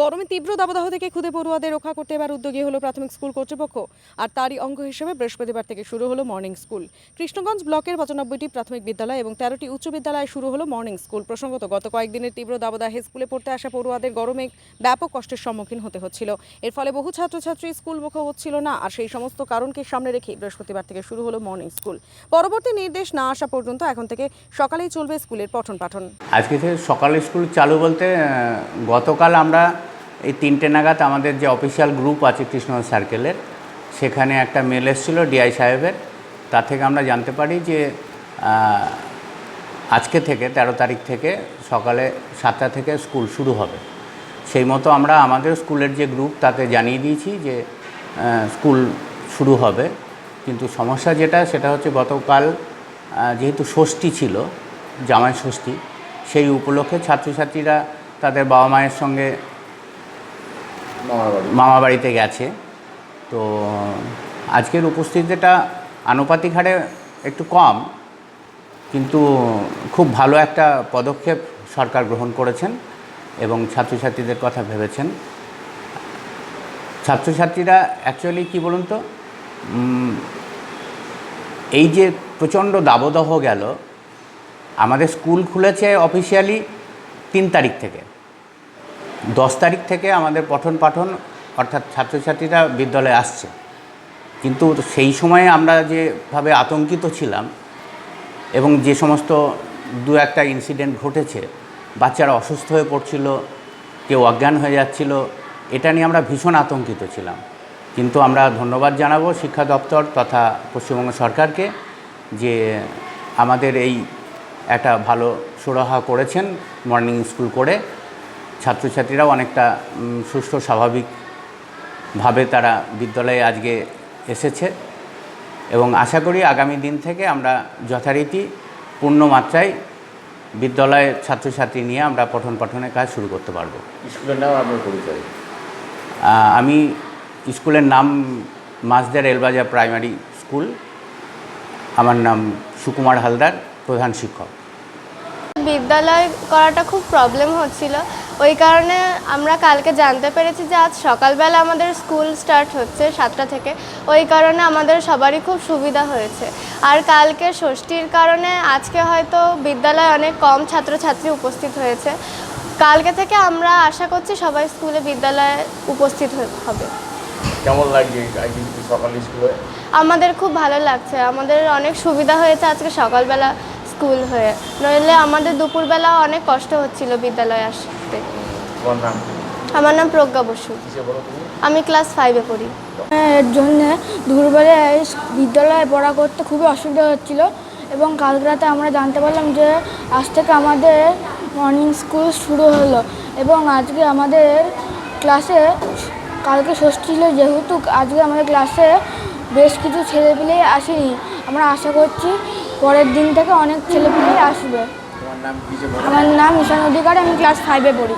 গরমে তীব্র দাবদাহ থেকে খুদে পড়ুয়াদের রক্ষা করতে এবার উদ্যোগী হলো প্রাথমিক স্কুল কর্তৃপক্ষ। আর তারই অঙ্গ হিসেবে বৃহস্পতিবার থেকে শুরু হলো মর্নিং স্কুল। কৃষ্ণগঞ্জ ব্লকের পঁচানব্বইটি প্রাথমিক বিদ্যালয় এবং তেরোটি উচ্চ বিদ্যালয়ে শুরু হলো মর্নিং স্কুল। প্রসঙ্গত, গত কয়েকদিনের তীব্র দাবদাহে স্কুলে পড়তে আসা পড়ুয়াদের গরমে ব্যাপক কষ্টের সম্মুখীন হতে হচ্ছিল। এর ফলে বহু ছাত্রছাত্রী স্কুলমুখী হচ্ছিল না, আর সেই সমস্ত কারণকে সামনে রেখে বৃহস্পতিবার থেকে শুরু হলো মর্নিং স্কুল। পরবর্তী নির্দেশ না আসা পর্যন্ত এখন থেকে সকালেই চলবে স্কুলের পঠন পাঠন আজকে সকাল স্কুল চালু বলতে গতকাল আমরা এই তিনটে নাগাদ আমাদের যে অফিসিয়াল গ্রুপ আছে কৃষ্ণগঞ্জ সার্কেলের, সেখানে একটা মেল এসেছিল ডিআই সাহেবের। তা থেকে আমরা জানতে পারি যে আজকে থেকে ১৩ তারিখ থেকে সকালে সাতটা থেকে স্কুল শুরু হবে। সেই মতো আমরা আমাদের স্কুলের যে গ্রুপ, তাতে জানিয়ে দিয়েছি যে স্কুল শুরু হবে। কিন্তু সমস্যা যেটা, সেটা হচ্ছে গতকাল যেহেতু ষষ্ঠী ছিল, জামাই ষষ্ঠী, সেই উপলক্ষে ছাত্রছাত্রীরা তাদের বাবা মায়ের সঙ্গে মামা বাড়িতে গেছে। তো, আজকের উপস্থিতিটা আনুপাতিক হারে একটু কম, কিন্তু খুব ভালো একটা পদক্ষেপ সরকার গ্রহণ করেছেন এবং ছাত্রছাত্রীদের কথা ভেবেছেন। ছাত্রছাত্রীরা অ্যাকচুয়ালি কী বলুন তো এই যে প্রচণ্ড দাবদাহ গেল, আমাদের স্কুল খুলেছে অফিসিয়ালি তিন তারিখ থেকে। দশ তারিখ থেকে আমাদের পঠন পাঠন, অর্থাৎ ছাত্রছাত্রীরা বিদ্যালয়ে আসছে। কিন্তু সেই সময়ে আমরা যেভাবে আতঙ্কিত ছিলাম এবং যে সমস্ত দু একটা ইনসিডেন্ট ঘটেছে, বাচ্চারা অসুস্থ হয়ে পড়ছিল, কেউ অজ্ঞান হয়ে যাচ্ছিল, এটা নিয়ে আমরা ভীষণ আতঙ্কিত ছিলাম। কিন্তু আমরা ধন্যবাদ জানাব শিক্ষা দপ্তর তথা পশ্চিমবঙ্গ সরকারকে যে আমাদের এই একটা ভালো সুরাহা করেছেন মর্নিং স্কুল করে। ছাত্রছাত্রীরাও অনেকটা সুস্থ স্বাভাবিকভাবে তারা বিদ্যালয়ে আজকে এসেছে। এবং আশা করি আগামী দিন থেকে আমরা যথারীতি পূর্ণ মাত্রায় বিদ্যালয়ের ছাত্রছাত্রী নিয়ে আমরা পঠন পাঠনের কাজ শুরু করতে পারব। স্কুলের নাম আপনার পরিচয়? আমি স্কুলের নাম মাসদের এলবাজার প্রাইমারি স্কুল। আমার নাম সুকুমার হালদার প্রধান শিক্ষক। বিদ্যালয় করাটা খুব প্রবলেম হচ্ছিল। ওই কারণে আমরা কালকে জানতে পেরেছি যে আজ সকালবেলা আমাদের স্কুল স্টার্ট হচ্ছে সাতটা থেকে। ওই কারণে আমাদের সবারই খুব সুবিধা হয়েছে। আর কালকে ষষ্ঠীর কারণে আজকে হয়তো বিদ্যালয়ে অনেক কম ছাত্রছাত্রী উপস্থিত হয়েছে। কালকে থেকে আমরা আশা করছি সবাই স্কুলে বিদ্যালয়ে উপস্থিত হবে। কেমন লাগছে সকাল স্কুলে? আমাদের খুব ভালো লাগছে। আমাদের অনেক সুবিধা হয়েছে আজকে সকালবেলা স্কুল হয়ে। নইলে আমাদের দুপুরবেলা অনেক কষ্ট হচ্ছিল বিদ্যালয়ে আসতে? আমার নাম প্রজ্ঞা বসু। কিসে বলো তুমি? আমি ক্লাস ফাইভে পড়ি। এর জন্য দুপুরবেলায় বিদ্যালয়ে পড়া করতে খুবই অসুবিধা হচ্ছিল এবং কালকে রাতে আমরা জানতে পারলাম যে আজ থেকে আমাদের মর্নিং স্কুল শুরু হলো এবং আজকে আমাদের ক্লাসে কালকে ষষ্ঠী ছিল যেহেতু আজকে আমাদের ক্লাসে বেশ কিছু ছেলেপিলেই আসেনি। আমরা আশা করছি পরের দিন থেকে অনেক ছেলেপিলেই আসবে। আমার নাম ঈশান অধিকার আমি ক্লাস ফাইভে পড়ি।